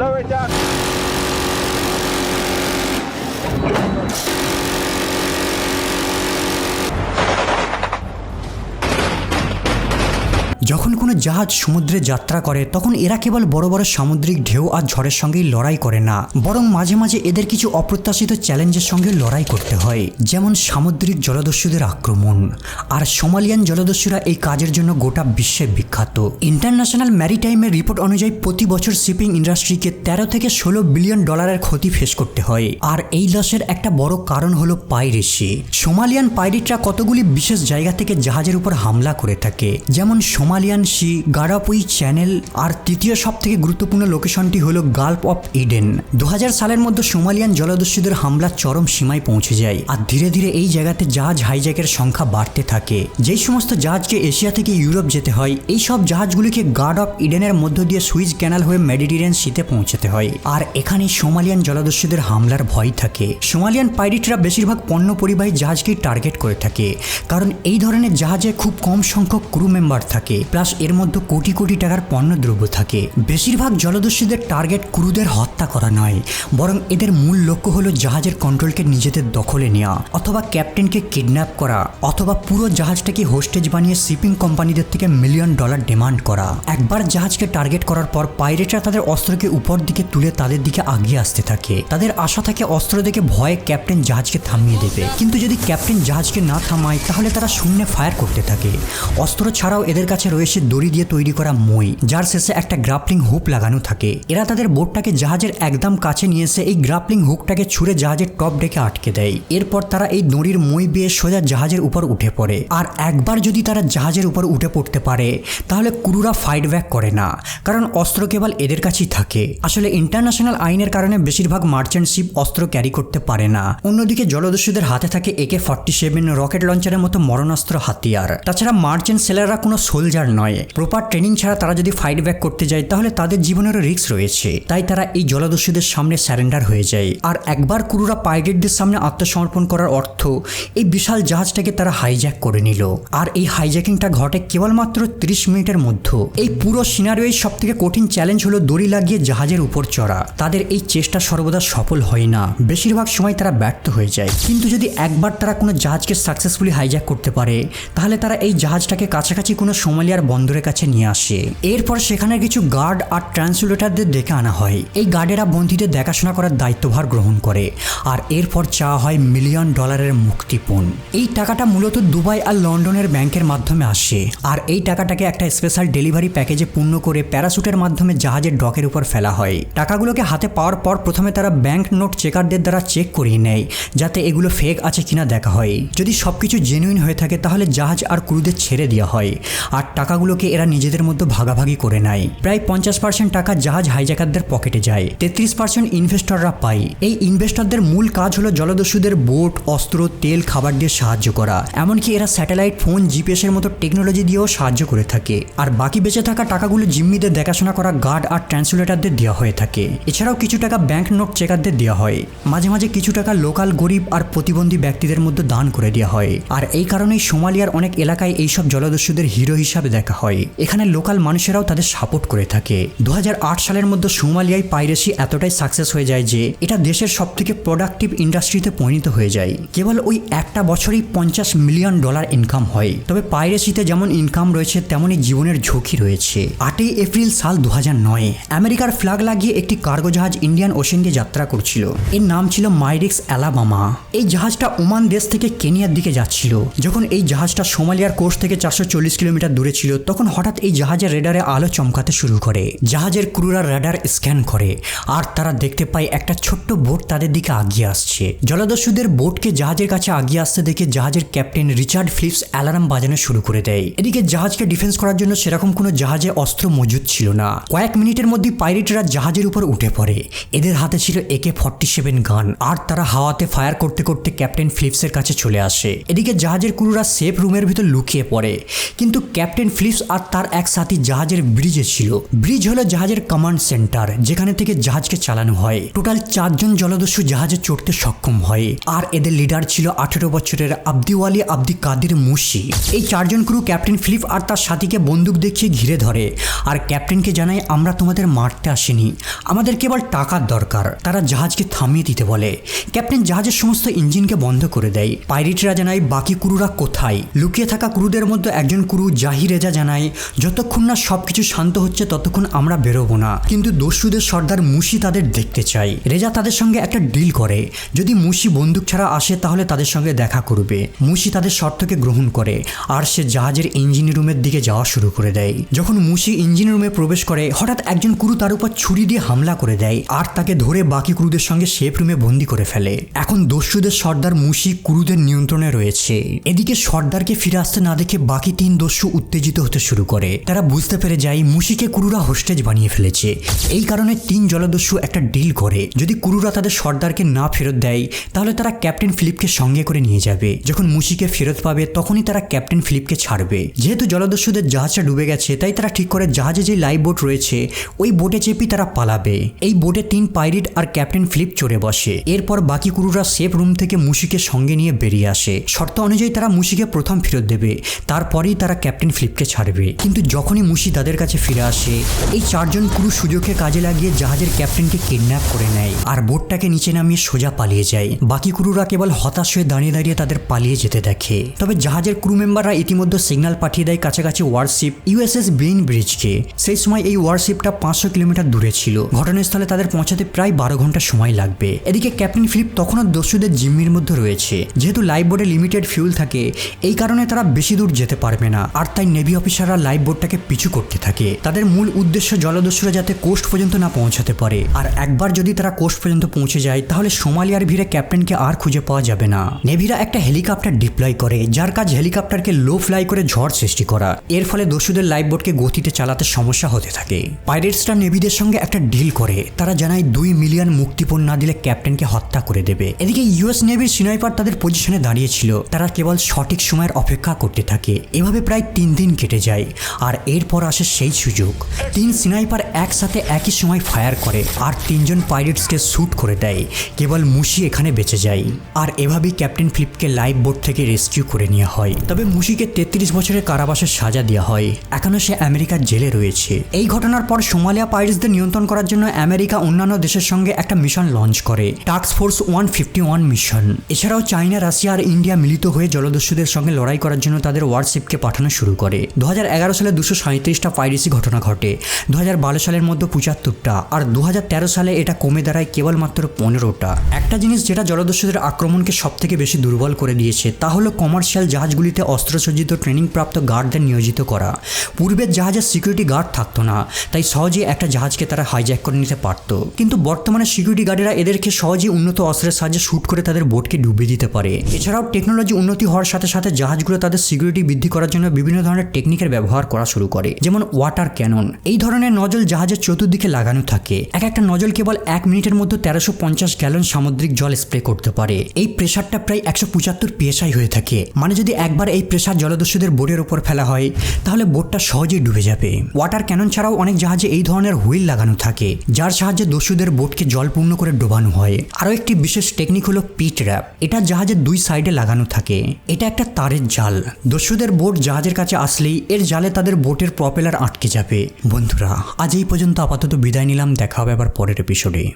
Slow it down. যখন কোনো জাহাজ সমুদ্রে যাত্রা করে, তখন এরা কেবল বড় বড় সামুদ্রিক ঢেউ আর ঝড়ের সঙ্গেই লড়াই করে না, বরং মাঝে মাঝে এদের কিছু অপ্রত্যাশিত চ্যালেঞ্জের সঙ্গে লড়াই করতে হয়, যেমন সামুদ্রিক জলদস্যুদের আক্রমণ। আর সোমালিয়ান জলদস্যুরা এই কাজের জন্য গোটা বিশ্বে বিখ্যাত। ইন্টারন্যাশনাল ম্যারিটাইমের রিপোর্ট অনুযায়ী প্রতি বছর শিপিং ইন্ডাস্ট্রিকে তেরো থেকে ষোলো বিলিয়ন ডলারের ক্ষতি ফেস করতে হয়। আর এই লসের একটা বড় কারণ হলো পাইরেসি। সোমালিয়ান পাইরেটরা কতগুলি বিশেষ জায়গা থেকে জাহাজের উপর হামলা করে থাকে, যেমন সোমালিয়ান সি গারাপুই চ্যানেল, আর তৃতীয় সব থেকে গুরুত্বপূর্ণ লোকেশনটি হলো গাল্প অফ ইডেন। দু হাজার সালের মধ্যে সোমালিয়ান জলদস্যুদের হামলা চরম সীমায় পৌঁছে যায়, আর ধীরে ধীরে এই জায়গাতে জাহাজ হাইজ্যাকের সংখ্যা বাড়তে থাকে। যেই সমস্ত জাহাজকে এশিয়া থেকে ইউরোপ যেতে হয়, এই সব জাহাজগুলিকে গার্ড অফ ইডেনের মধ্য দিয়ে সুইজ ক্যানাল হয়ে মেডিটেরিয়ান সিতে পৌঁছাতে হয়। আর এখানেই সোমালিয়ান জলদস্যুদের হামলার ভয় থাকে। সোমালিয়ান পাইরেটরা বেশিরভাগ পণ্য পরিবাহী জাহাজকেই টার্গেট করে থাকে, কারণ এই ধরনের জাহাজে খুব কম সংখ্যক ক্রু মেম্বার থাকে। প্লাস এর মধ্যে কোটি কোটি টাকার পণ্যদ্রব্য থাকে। বেশিরভাগ জলদস্যুদের টার্গেট ক্রুদের হত্যা করা নয়, বরং এদের মূল লক্ষ্য হলো জাহাজের কন্ট্রোলকে নিজেদের দখলে নেওয়া অথবা ক্যাপ্টেনকে কিডন্যাপ করা, অথবা পুরো জাহাজটাকে হোস্টেজ বানিয়ে শিপিং কোম্পানিদের থেকে মিলিয়ন ডলার ডিমান্ড করা। একবার জাহাজকে টার্গেট করার পর পাইরেটরা তাদের অস্ত্রকে উপর দিকে তুলে তাদের দিকে আগিয়ে আসতে থাকে। তাদের আশা থাকে অস্ত্র দেখে ভয়ে ক্যাপ্টেন জাহাজকে থামিয়ে দেবে। কিন্তু যদি ক্যাপ্টেন জাহাজকে না থামায়, তাহলে তারা শূন্যে ফায়ার করতে থাকে। অস্ত্র ছাড়াও এদের কাছে রয়েছে দড়ি দিয়ে তৈরি করা মই, যার শেষে একটা গ্রাপলিং হুক লাগানো থাকে। এরা তাদের বোটটাকে জাহাজের একদম কাছে নিয়ে এসে এই গ্রাপলিং হুকটাকে ছুঁড়ে জাহাজের টপ ডেকে আটকে দেয়। এরপর তারা এই দড়ির মই বেয়ে সোজা জাহাজের উপর উঠে পড়ে। আর একবার যদি তারা জাহাজের উপর উঠে পড়তে পারে, তাহলে কুরুরা ফাইট ব্যাক করে না, কারণ অস্ত্র কেবল এদের কাছেই থাকে। আসলে ইন্টারন্যাশনাল আইনের কারণে বেশিরভাগ মার্চেন্ট শিপ অস্ত্র ক্যারি করতে পারে না। অন্যদিকে জলদস্যুদের হাতে থাকে একে ফর্টি সেভেন রকেট লঞ্চারের মতো মরণাস্ত্র হাতিয়ার। তাছাড়া মার্চেন্ট সেলাররা কোনো সোলজার নয়। প্রপার ট্রেনিং ছাড়া তারা যদি ফাইট ব্যাক করতে যায়, তাহলে তাদের জীবনেরও রিস্ক রয়েছে। তাই তারা এই জলদস্যুদের সামনে স্যারেন্ডার হয়ে যায়। আর একবার কুরুরা পাইরেটদের সামনে আত্মসমর্পণ করার অর্থ, এই বিশাল জাহাজটাকে তারা হাইজ্যাক করে নিল। আর এই হাইজ্যাকিংটা ঘটে কেবলমাত্র ত্রিশ মিনিটের মধ্যে। এই পুরো সিনারিওর সব থেকে কঠিন চ্যালেঞ্জ হলো দড়ি লাগিয়ে জাহাজের উপর চড়া। তাদের এই চেষ্টা সর্বদা সফল হয় না। বেশিরভাগ সময় তারা ব্যর্থ হয়ে যায়। কিন্তু যদি একবার তারা কোনো জাহাজকে সাকসেসফুলি হাইজ্যাক করতে পারে, তাহলে তারা এই জাহাজটাকে কাছাকাছি কোনো সোমালিয়ার বন্দরের কাছে নিয়ে আসে। এরপর সেখানে কিছু গার্ড আর ট্রান্সলেটারদের ডেকে আনা হয়। এই গার্ডেরা বন্দীদের দেখাশোনা করার দায়িত্বভার গ্রহণ করে আর এরপর চাওয়া হয় মিলিয়ন ডলারের মুক্তিপণ। এই টাকাটা মূলত দুবাই আর লন্ডনের ব্যাংকের মাধ্যমে আসে আর এই টাকাটাকে একটা স্পেশাল ডেলিভারি প্যাকেজে পূর্ণ করে প্যারাশুটের মাধ্যমে জাহাজের ডকের উপর ফেলা হয়। টাকাগুলোকে হাতে পাওয়ার পর প্রথমে তারা ব্যাংক নোট চেকারদের দ্বারা চেক করিয়ে নেয় যাতে এগুলো ফেক আছে কিনা দেখা হয়। যদি সবকিছু জেনুইন হয়ে থাকে তাহলে জাহাজ আর ক্রুদের ছেড়ে দেওয়া হয়। আর টাকাগুলোকে এরা নিজেদের মধ্যে ভাগাভাগি করে নেয়। প্রায় পঞ্চাশ পার্সেন্ট টাকা জাহাজ হাইজ্যাকারদের পকেটে যায়। তেত্রিশ পার্সেন্ট ইনভেস্টররা পায়। এই ইনভেস্টরদের মূল কাজ হলো জলদস্যুদের বোট, অস্ত্র, তেল, খাবার দিয়ে সাহায্য করা। এমনকি এরা স্যাটেলাইট ফোন জিপিএস এর মতো টেকনোলজি দিয়েও সাহায্য করে থাকে। আর বাকি বেঁচে থাকা টাকাগুলো জিম্মিদের দেখাশোনা করা গার্ড আর ট্রান্সলেটারদের দেওয়া হয়ে থাকে। এছাড়াও কিছু টাকা ব্যাংক নোট চেকারদের দেওয়া হয়। মাঝে মাঝে কিছু টাকা লোকাল গরিব আর প্রতিবন্ধী ব্যক্তিদের মধ্যে দান করে দেওয়া হয়। আর এই কারণেই সোমালিয়ার অনেক এলাকায় এইসব জলদস্যুদের হিরো হিসাবে দেখা হয়। এখানে লোকাল মানুষেরাও তাদের সাপোর্ট করে থাকে। দু হাজার আট সালের মধ্যে সোমালিয়ায় পাইরেসি এতটাই সাকসেস হয়ে যায় যে, এটা দেশের সব থেকে প্রোডাক্টিভ ইন্ডাস্ট্রিতে পরিণত হয়ে যায়। কেবল ওই একটা বছরেই পঞ্চাশ মিলিয়ন ডলার ইনকাম হয়। তবে পাইরেসিতে যেমন ইনকাম রয়েছে, তেমনই জীবনের ঝুঁকি রয়েছে। আটই এপ্রিল সাল দু নয়, আমেরিকার ফ্ল্যাগ লাগিয়ে একটি কার্গো জাহাজ ইন্ডিয়ান ওশেন দিয়ে যাত্রা করছিল। এর নাম ছিল মাইরিক্স অ্যালাবামা এই জাহাজটা ওমান দেশ থেকে কেনিয়ার দিকে যাচ্ছিল। যখন এই জাহাজটা সোমালিয়ার কোর্স থেকে চারশো চল্লিশ কিলোমিটার দূরে ছিল তখন হঠাৎ এই জাহাজের রেডারে আলো চমকাতে শুরু করে। জাহাজের ক্রুরা রেডার স্ক্যান করে আর তারা দেখতে পায় একটা ছোট্ট বোট তাদের দিকে আগিয়ে আসছে। জলদস্যুদের বোটকে জাহাজের কাছে আগিয়ে আসতে দেখে জাহাজের ক্যাপ্টেন রিচার্ড ফিলিপস অ্যালার্ম বাজানো শুরু করে দেয়। এদিকে জাহাজকে ডিফেন্স করার জন্য সেরকম কোনো জাহাজে অস্ত্র মজুদ ছিল না। কয়েক মিনিটের মধ্যে পাইরেটরা জাহাজের উপর উঠে পড়ে। এদের হাতে ছিল একে ফর্টি সেভেন গান আর তারা হাওয়াতে ফায়ার করতে করতে ক্যাপ্টেন ফিলিপসের কাছে চলে আসে। এদিকে জাহাজের ক্রুরা সেফ রুমের ভিতর লুকিয়ে পড়ে। কিন্তু ক্যাপ্টেন ফিলিপস আর তার এক সাথী জাহাজের ব্রিজে ছিল। ব্রিজ হলো জাহাজের কমান্ড সেন্টার যেখানে থেকে জাহাজকে চালানো হয়। টোটাল চারজন জলদস্যু জাহাজে চড়তে সক্ষম হয়। আর এদের লিডার ছিল আঠেরো বছরের আব্দিওয়ালি আব্দি কাদির মুশি এই চারজন ক্রু ক্যাপ্টেন ফিলিপ আর তার সাথীকে বন্দুক দেখিয়ে ঘিরে ধরে। আর ক্যাপ্টেনকে জানায়, আমরা তোমাদের মারতে আসিনি। আমাদের কেবল টাকার দরকার। তারা জাহাজকে থামিয়ে দিতে বলে। ক্যাপ্টেন জাহাজের সমস্ত ইঞ্জিনকে বন্ধ করে দেয়। পাইরিটরা জানায়, বাকি ক্রুরা কোথায়? লুকিয়ে থাকা ক্রুদের মধ্যে একজন ক্রু জাহি রেজা জানায় যতক্ষণ না সবকিছু শান্ত হচ্ছে, ততক্ষণ আমরা বেরোবো না। কিন্তু দস্যুদের সর্দার মুশি তাদের দেখতে চাই। রেজা তাদের সঙ্গে একটা ডিল করে। যদি মুশি বন্দুক ছাড়া আসে, তাহলে তাদের সঙ্গে দেখা করবে। মুশি তাদের শর্তকে গ্রহণ করে, আর সে জাহাজের ইঞ্জিন রুমের দিকে যাওয়া শুরু করে দেয়। যখন মুশি ইঞ্জিন রুমে প্রবেশ করে, হঠাৎ একজন কুরু তার উপর ছুরি দিয়ে হামলা করে দেয়, আর তাকে ধরে বাকি কুরুদের সঙ্গে সেফ রুমে বন্দি করে ফেলে। এখন দস্যুদের সর্দার মুশি কুরুদের নিয়ন্ত্রণে রয়েছে। এদিকে সর্দারকে ফিরে আসতে না দেখে বাকি তিন দস্যু উত্তেজিত হতে শুরু করে। তারা বুঝতে পেরে যায় মুশিকে কুরুরা হোস্টেজ বানিয়ে ফেলেছে। এই কারণে তিন জলদস্যু একটা ডিল করে। যদি কুরুরা তাদের সর্দারকে না ফেরত দেয়, তাহলে তারা ক্যাপ্টেন ফিলিপকে সঙ্গে করে নিয়ে যাবে। যখন মুশিকে ফেরত পাবে, তখনই তারা ক্যাপ্টেন ফিলিপকে ছাড়বে। যেহেতু জলদস্যুদের জাহাজটা ডুবে গেছে, তাই তারা ঠিক করে জাহাজে যে লাইভ বোট রয়েছে, ওই বোটে চেপি তারা পালাবে। এই বোটে তিন পাইরিট আর ক্যাপ্টেন ফিলিপ চড়ে বসে। এরপর বাকি কুরুরা সেফ রুম থেকে মুশিকে সঙ্গে নিয়ে বেরিয়ে আসে। শর্ত অনুযায়ী তারা মুশিকে প্রথম ফেরত দেবে। তারপরেই তারা ক্যাপ্টেন ফিলিপকে ছাড়বে। কিন্তু যখনই মুশি তাদের কাছে ফিরে আসে, এই চারজন ক্রু সুযোগকে কাজে লাগিয়ে জাহাজের ক্যাপ্টেনকে কিডন্যাপ করে নেয় আর বোটটাকে নিচে নামিয়ে সোজা পালিয়ে যায়। বাকি ক্রুরা কেবল হতাশ হয়ে দাঁড়িয়ে দাঁড়িয়ে তাদের পালিয়ে যেতে দেখে। তবে জাহাজের ক্রু মেম্বাররা ইতিমধ্যে সিগন্যাল পাঠিয়ে দেয় কাছাকাছি ওয়ারশিপ ইউএসএস বেইন ব্রিজকে। সেই সময় এই ওয়ারশিপটা পাঁচশো কিলোমিটার দূরে ছিল। ঘটনাস্থলে তাদের পৌঁছাতে প্রায় বারো ঘণ্টা সময় লাগবে। এদিকে ক্যাপ্টেন ফিলিপ তখনও দস্যুদের জিম্মির মধ্যে রয়েছে। যেহেতু লাইফ বোর্ডে লিমিটেড ফিউল থাকে, এই কারণে তারা বেশি দূর যেতে পারবে না। আর তাই নেভি অফিসাররা লাইফ বোর্ডটাকে পিছু করতে থাকে। তাদের মূল উদ্দেশ্য জলদস্যুরা যাতে কোস্ট পর্যন্ত না পৌঁছাতে পারে। আর একবার যদি তারা কোস্ট পর্যন্ত পৌঁছে যায়, তাহলে সোমালিয়ার ভিড়ে ক্যাপ্টেনকে আর খুঁজে পাওয়া যাবে না। নেভিরা একটা হেলিকপ্টার ডিপ্লয় করে, যার কাজ হেলিকপ্টারকে লো ফ্লাই করে ঝড় সৃষ্টি করা। এর ফলে দস্যুদের লাইফ বোটকে গতিতে চালাতে সমস্যা হতে থাকে। পাইরেটসরা নেভিদের সঙ্গে একটা ডিল করে। তারা জানায় দুই মিলিয়ন মুক্তিপণ না দিলে ক্যাপ্টেনকে হত্যা করে দেবে। এদিকে ইউএস নেভির সিনাইপার তাদের পজিশনে দাঁড়িয়েছিল তারা কেবল সঠিক সময়ের অপেক্ষা করতে থাকে। এভাবে প্রায় তিন দিন কেটে যায়, আর এরপর আসে সেই সুযোগ। তিন সিনাইপার একসাথে একই সময় ফায়ার করে, আর তিনজন পাইরেটসকে শ্যুট করে দেয়, কেবল মুশি এখানে বেঁচে যায়। আর এভাবেই ক্যাপ্টেন ফ্লিপকে লাইফ বোট থেকে রেস্কিউ করে নেওয়া হয়। তবে মুশিকে তেত্রিশ বছরের কারাবাসের সাজা দেওয়া হয়। এখনও সে আমেরিকার জেলে রয়েছে। এই ঘটনার পর সোমালিয়া পাইরেটসদের নিয়ন্ত্রণ করার জন্য আমেরিকা অন্যান্য দেশের সঙ্গে একটা মিশন লঞ্চ করে, task force one fifty one mission. এছাড়াও চায়না রাশিয়া আর ইন্ডিয়া মিলিত হয়ে জলদস্যুদের সঙ্গে লড়াই করার জন্য তাদের ওয়ারশিপকে পাঠানো শুরু করে। দু হাজার এগারো সালে দুশো সাঁত্রিশটা পাইরেসি ঘটনা ঘটে। দু হাজার বারো সালের মধ্যে পঁচাত্তরটা। আর দু হাজার তেরো সালে এটা কমে দাঁড়ায় কেবলমাত্র পনেরোটা। একটা জিনিস যেটা জলদস্যুদের আক্রমণকে সব থেকে বেশি দুর্বল করে দিয়েছে, তা হলো কমার্শিয়াল জাহাজগুলিতে অস্ত্রসজ্জিত ট্রেনিংপ্রাপ্ত গার্ডদের নিয়োজিত করা। পূর্বের জাহাজের সিকিউরিটি গার্ড থাকতো না, তাই সহজেই একটা জাহাজকে তারা হাইজ্যাক করে নিতে পারতো। কিন্তু বর্তমানে সিকিউরিটি গার্ডেরা এদেরকে সহজেই উন্নত অস্ত্রের সাহায্যে শ্যুট করে তাদের বোটকে ডুবিয়ে দিতে পারে। এছাড়াও টেকনোলজি উন্নতি হওয়ার সাথে সাথে জাহাজগুলো তাদের সিকিউরিটি বৃদ্ধি করার জন্য বিভিন্ন ধরনের টেকনিকের ব্যবহার করা শুরু করে, যেমন ওয়াটার ক্যানন এই ধরনের নজল জাহাজের চতুর্দিকে লাগানো থাকে। এক একটা নজল কেবল এক মিনিটের মধ্যে তেরোশো পঞ্চাশ গ্যালন সামুদ্রিক জল স্প্রে করতে পারে। এই প্রেশারটা প্রায় একশো পঁচাত্তর পিএসআই হয়ে থাকে। মানে যদি একবার এই প্রেশার জলদস্যুদের বোটের ওপর ফেলা হয়, তাহলে বোটটা সহজেই ডুবে যাবে। ওয়াটার ক্যানন ছাড়াও অনেক জাহাজে এই ধরনের হুইল লাগানো থাকে, যার সাহায্যে দস্যুদের বোটকে জলপূর্ণ করে ডোবানো হয়। আরও একটি বিশেষ টেকনিক হলো পিট র্যাপ এটা জাহাজের দুই সাইডে লাগানো থাকে। এটা একটা তারের জাল। দস্যুদের বোট জাহাজের কাছে আসলেই এর জালে তাদের বোটের প্রপেলার আটকে যাবে। বন্ধুরা, আজ এই পর্যন্ত আপাতত বিদায় নিলাম, দেখা হবে আবার পরের এপিসোডে